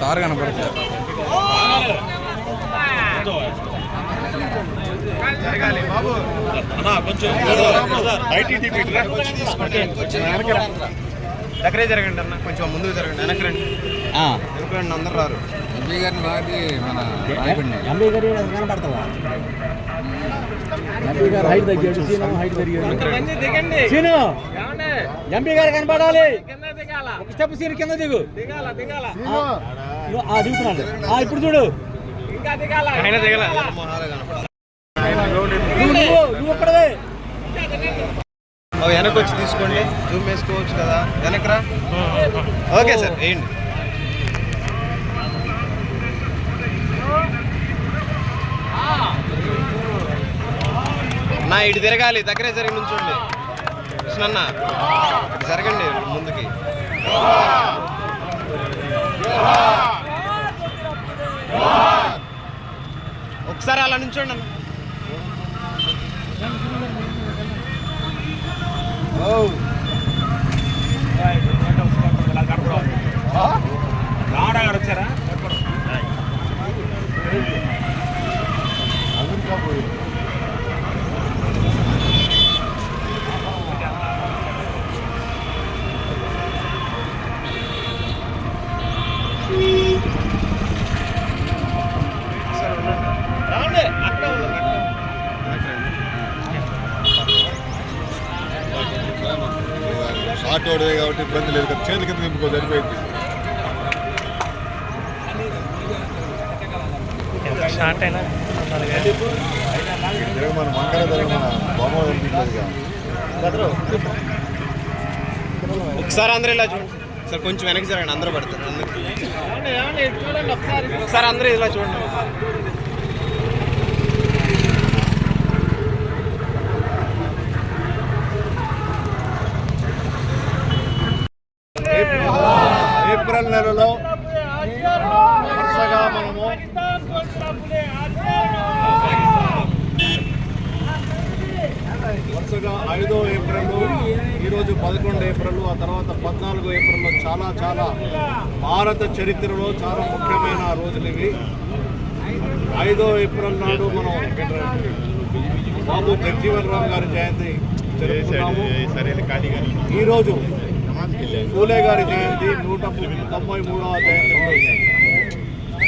Sir కనపడతారు జరగండి అన్న. కొంచెం ముందుకు జరగండి వెనక రండి. వెనక్కి రండి అందరు రారు. ఎంపీ గారిని రాది మన ఎంపీ గారి కనపడతావా? ఎంపీ గారు హైట్ తగ్గాడు హైట్ ఎంపీ గారు కనపడాలి. ఒక స్టెప్ కింద దిగు. ఆ, నువ్వు- ఆ, దిగుతున్నాడు. ఆ, ఇప్పుడు చూడు. నువ్వు ఒక్కడవే. వెనక్కి వచ్చి తీసుకోండి. జూమ్ వేసుకోవచ్చు కదా. వెనక్రా? ఓకే సార్ వేయండి. నా ఇటు తిరగాలి. దగ్గరే జరిగి నుంచోండి. కృష్ణన్న జరగండి ముందుకి. ఒకసారి అలా నుంచోండి అన్న Oh. ఓడివే కాబట్టి ఇబ్బంది లేదు కదా. చేతి కింద నింపుకో సరిపోయింది. షార్ట్ అయినా? తిరగ మన మంగళ తిరగ మన బొమ్మ కనిపించలేదుగా ఒకసారి అందరూ ఇలా చూడండి. సార్ కొంచెం వెనక్కి జరగండి అందరూ పడతారు. అందరూ. ఒకసారి అందరూ ఇలా చూడండి ఏప్రిల్ నెలలో వరుసగా మనము వరుసగా ఐదో ఏప్రిల్ ఈరోజు పదకొండు ఏప్రిల్ ఆ తర్వాత పద్నాలుగు ఏప్రిల్లో చాలా చాలా భారత చరిత్రలో చాలా ముఖ్యమైన రోజులు ఇవి ఐదో ఏప్రిల్ నాడు మనం బాబు జగ్జీవన్ రామ్ గారి జయంతి జరుపుకున్నాము ఈరోజు పూలే గారి జయంతి నూట తొంభై మూడవ జయంతి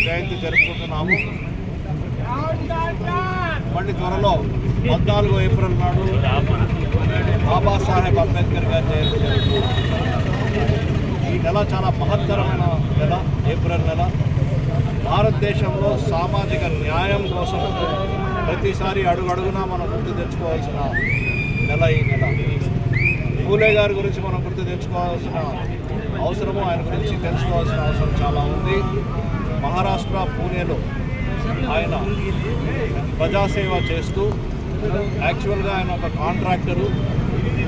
జయంతి జరుపుకుంటున్నాము మళ్ళీ త్వరలో పద్నాలుగో ఏప్రిల్ నాడు బాబాసాహెబ్ అంబేద్కర్ గారి జయంతి ఈ నెల చాలా మహత్తరమైన నెల ఏప్రిల్ నెల. భారతదేశంలో సామాజిక న్యాయం కోసం ప్రతిసారి అడుగడుగునా మనం గుర్తు తెచ్చుకోవాల్సిన నెల ఈ నెల. పూలే గారి గురించి మనం గుర్తు తెచ్చుకోవాల్సిన అవసరము ఆయన గురించి తెలుసుకోవాల్సిన అవసరం చాలా ఉంది. మహారాష్ట్ర పూణేలో ఆయన ప్రజాసేవ చేస్తూ యాక్చువల్గా ఆయన ఒక కాంట్రాక్టరు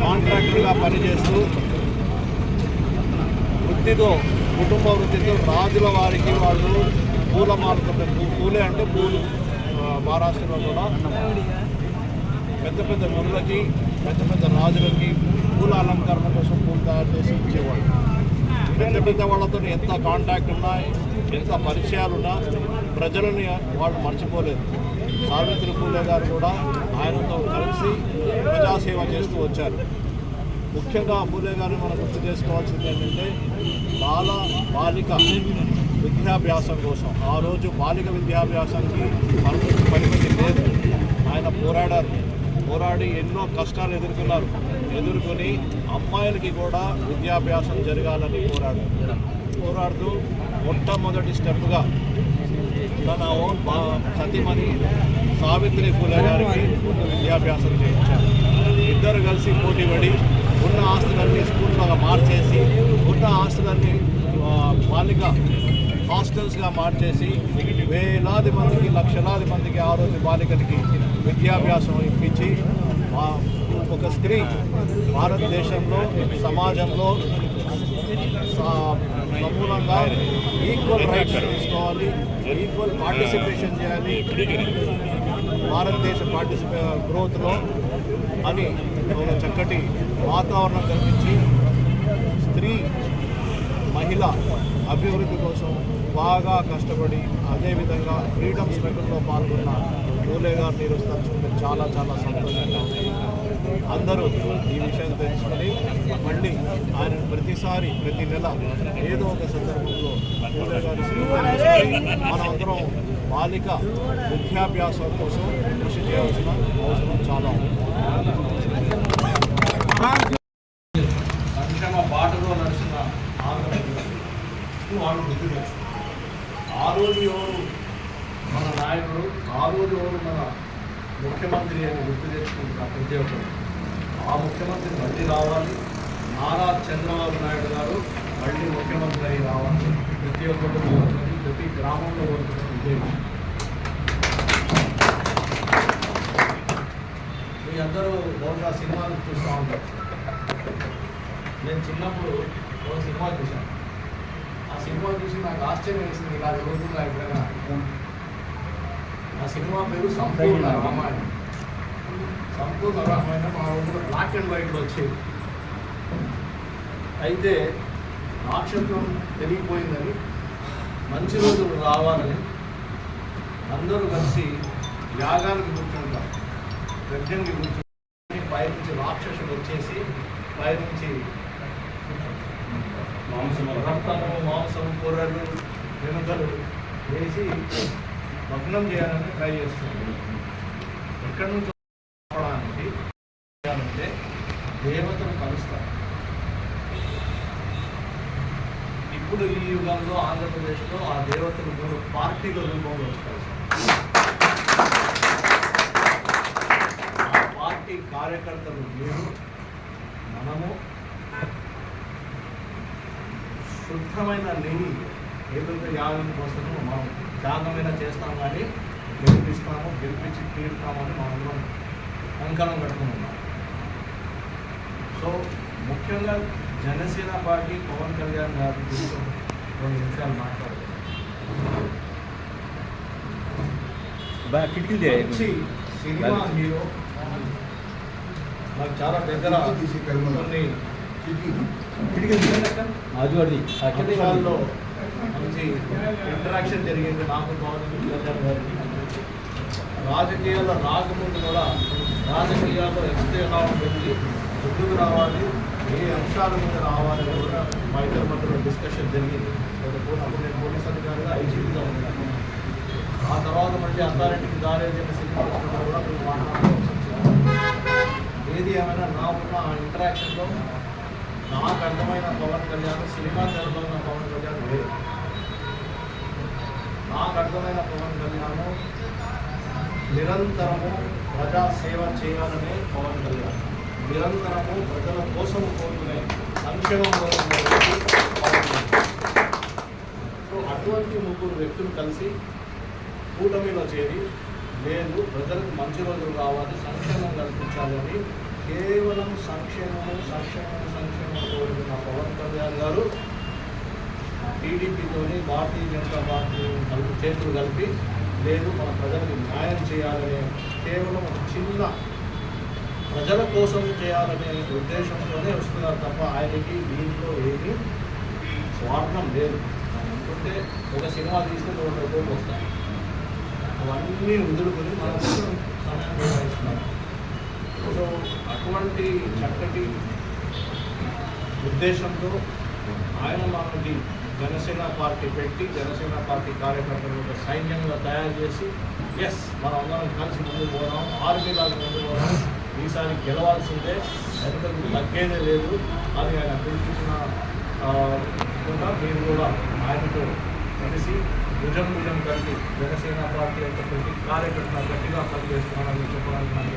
కాంట్రాక్టర్గా పనిచేస్తూ వృత్తితో కుటుంబ వృత్తితో రాజుల వారికి వాళ్ళు పూల మార్కెట్ పూలే అంటే పూలు మహారాష్ట్రలో కూడా పెద్ద పెద్ద గురులకి పెద్ద పెద్ద రాజులకి పూల అలంకరణ కోసం పూలు తయారు చేసి ఇచ్చేవాళ్ళు. పెద్ద పెద్ద వాళ్ళతో ఎంత కాంటాక్ట్ ఉన్నా ఎంత పరిచయాలు ఉన్నా ప్రజలని వాళ్ళు మర్చిపోలేదు. సావిత్రి పూలే గారు కూడా ఆయనతో కలిసి ప్రజాసేవ చేస్తూ వచ్చారు. ముఖ్యంగా పూలే గారు మనం గుర్తు చేసుకోవాల్సింది ఏంటంటే బాల బాలిక విద్యాభ్యాసం కోసం. ఆ రోజు బాలిక విద్యాభ్యాసానికి పరిమితి పరిమితి లేదు. ఆయన పోరాడారు. పోరాడి ఎన్నో కష్టాలు ఎదుర్కొన్నారు. ఎదుర్కొని అమ్మాయిలకి కూడా విద్యాభ్యాసం జరగాలని పోరాడారు. పోరాడుతూ మొట్టమొదటి స్టెప్గా తన ఓన్ సతీమణి సావిత్రి పూలే గారికి విద్యాభ్యాసం చేయించారు. ఇద్దరు కలిసి పోటీపడి ఉన్న ఆస్తులన్నీ స్కూల్లో మార్చేసి ఉన్న ఆస్తులన్నీ బాలిక హాస్టల్స్గా మార్చేసి వేలాది మందికి లక్షలాది మందికి ఆ రోజు బాలికలకి విద్యాభ్యాసం ఇప్పించి ఒక స్త్రీ భారతదేశంలో సమాజంలో సమూలంగా ఈక్వల్ రైట్స్ తీసుకోవాలి. ఈక్వల్ పార్టిసిపేషన్ చేయాలి. భారతదేశ పార్టిసిపే గ్రోత్లో అని ఒక చక్కటి వాతావరణం కల్పించి స్త్రీ మహిళ అభివృద్ధి కోసం బాగా కష్టపడి అదేవిధంగా ఫ్రీడమ్ స్ట్రగుల్లో పాల్గొన్న పూలే గారు ఈరోజు చాలా చాలా సంతోషం అందరూ ఈ విషయం తెలుసుకొని మళ్ళీ ఆయన ప్రతిసారి ప్రతి నెల ఏదో ఒక సందర్భంలో మనమందరం బాలిక విద్యాభ్యాసం కోసం కృషి చేయాల్సిన అవసరం చాలా ఉంది. సంక్షేమ బాటలో నడిచిన ఆంధ్రప్రదేశ్ వాళ్ళు గుర్తు ఆ రోజు ఎవరు మన నాయకుడు ఆ రోజు ఎవరు మన ముఖ్యమంత్రి అని గుర్తు తెచ్చుకుంటున్నారు ప్రతి ఒక్కరు? ఆ ముఖ్యమంత్రి మళ్ళీ రావాలి. నారా చంద్రబాబు నాయుడు గారు మళ్ళీ ముఖ్యమంత్రి అయి రావాలి. ప్రతి ఒక్కరు కోరుతుంది ప్రతి గ్రామంలో కోరుకున్నది ఉద్యోగం మీ అందరూ బహుశా సినిమాలు చూస్తూ ఉంటారు. నేను చిన్నప్పుడు ఒక సినిమా చూశాను. ఆ సినిమా చూసి నాకు ఆశ్చర్యం వేసింది ఇలా జరుగుతుందా ఎప్పుడైనా. ఆ సినిమా పేరు సంపూర్ణ రామాయణం. సంపూర్ణ మా ఊళ్ళో బ్లాక్ అండ్ వైట్లో వచ్చేది అయితే నక్షత్రం పెరిగిపోయిందని మంచి రోజులు రావాలని అందరూ కలిసి యాగానికి కూర్చుంటారు యజ్ఞంకి కూర్చుని పైనుంచి రాక్షసుడు వచ్చేసి పైనుంచి రక్తము మాంసము కూరలు వెనుకలు వేసి భగ్నం చేయాలని ట్రై చేస్తుంది ఎక్కడి నుంచి చేయాలంటే దేవతను కలుస్తారు. ఇప్పుడు ఈ యుగంలో ఆంధ్రప్రదేశ్లో ఆ దేవతలు మూడు పార్టీల రూపంలో వస్తారు. ఆ పార్టీ కార్యకర్తలు మీరు మనము శుద్ధమైన నెయ్యి ఏదైతే యాగం కోసమో మనం త్యాగమైనా చేస్తాం కానీ గెలిపిస్తాము గెలిపించి తీరుతామని మనందరం అంకణం కట్టుకున్నాం సో ముఖ్యంగా జనసేన పార్టీ పవన్ కళ్యాణ్ గారి గురించి రెండు నిమిషాలు మాట్లాడతాం బాగా కిటికీలు మంచి సినిమా హీరో. నాకు చాలా దగ్గర కొన్ని అంశాల్లో మంచి ఇంటరాక్షన్ జరిగింది. నాకు పవన్ కళ్యాణ్ గారికి రాజకీయాల్లో రాకముందు కూడా రాజకీయాల్లో ఎక్స్టే ఎలా ముందుకు రావాలి ఏ అంశాల మీద రావాలి కూడా మా ఇద్దరి మధ్యలో డిస్కషన్ జరిగింది. అప్పుడు నేను పోలీస్ అధికారిగా ఐజీపీగా ఉన్నాను ఆ తర్వాత మళ్ళీ అథారిటీకి దారేసిన సినిమా కూడా మేము మాట్లాడుకోవాల్సి ఏది ఏమైనా నా ఉన్న ఆ ఇంటరాక్షన్లో నాకు అర్థమైన పవన్ కళ్యాణ్ సినిమా తెరలో పవన్ కళ్యాణ్ వేరు నాకు అర్థమైన పవన్ కళ్యాణ్ నిరంతరము ప్రజా సేవ చేయాలనే పవన్ కళ్యాణ్. నిరంతరము ప్రజల కోసం కోరుకునే సంక్షేమం సో అటువంటి ముగ్గురు వ్యక్తులు కలిసి కూటమిలో చేరి లేదు ప్రజలకు మంచి రోజులు కావాలి సంక్షేమం కల్పించాలని కేవలం సంక్షేమము సంక్షేమం సంక్షేమం కోరుకున్న పవన్ కళ్యాణ్ గారు టీడీపీతోని భారతీయ జనతా పార్టీ కలిపి చేతులు కలిపి లేదు మన ప్రజలకు న్యాయం చేయాలనే కేవలం ఒక చిన్న ప్రజల కోసం చేయాలనే ఉద్దేశంతోనే వస్తున్నారు తప్ప ఆయనకి దీంట్లో ఏమీ స్వార్థం లేదు. అనుకుంటే ఒక సినిమా తీస్తే రెండు రూపాయలు వస్తాయి. అవన్నీ వదులుకొని మన కోసం సమయం కేటాయిస్తున్నారు సో అటువంటి చక్కటి ఉద్దేశంతో ఆయన మనకి జనసేన పార్టీ పెట్టి జనసేన పార్టీ కార్యకర్తలు ఒక సైన్యంగా తయారు చేసి ఎస్ మనం అందరం కలిసి ముందుకు పోదాం ఆర్మీ లాగా ముందుకు పోదాం ఈసారి గెలవాల్సిందే. ఎంతకు తగ్గేదే లేదు. అని ఆయన పిలిపించిన కూడా మీరు కూడా ఆయనతో కలిసి భుజం భుజం కలిపి జనసేన పార్టీ యొక్క ప్రతి కార్యకర్త గట్టిగా పనిచేస్తున్నారని చెప్పడానికి నాకు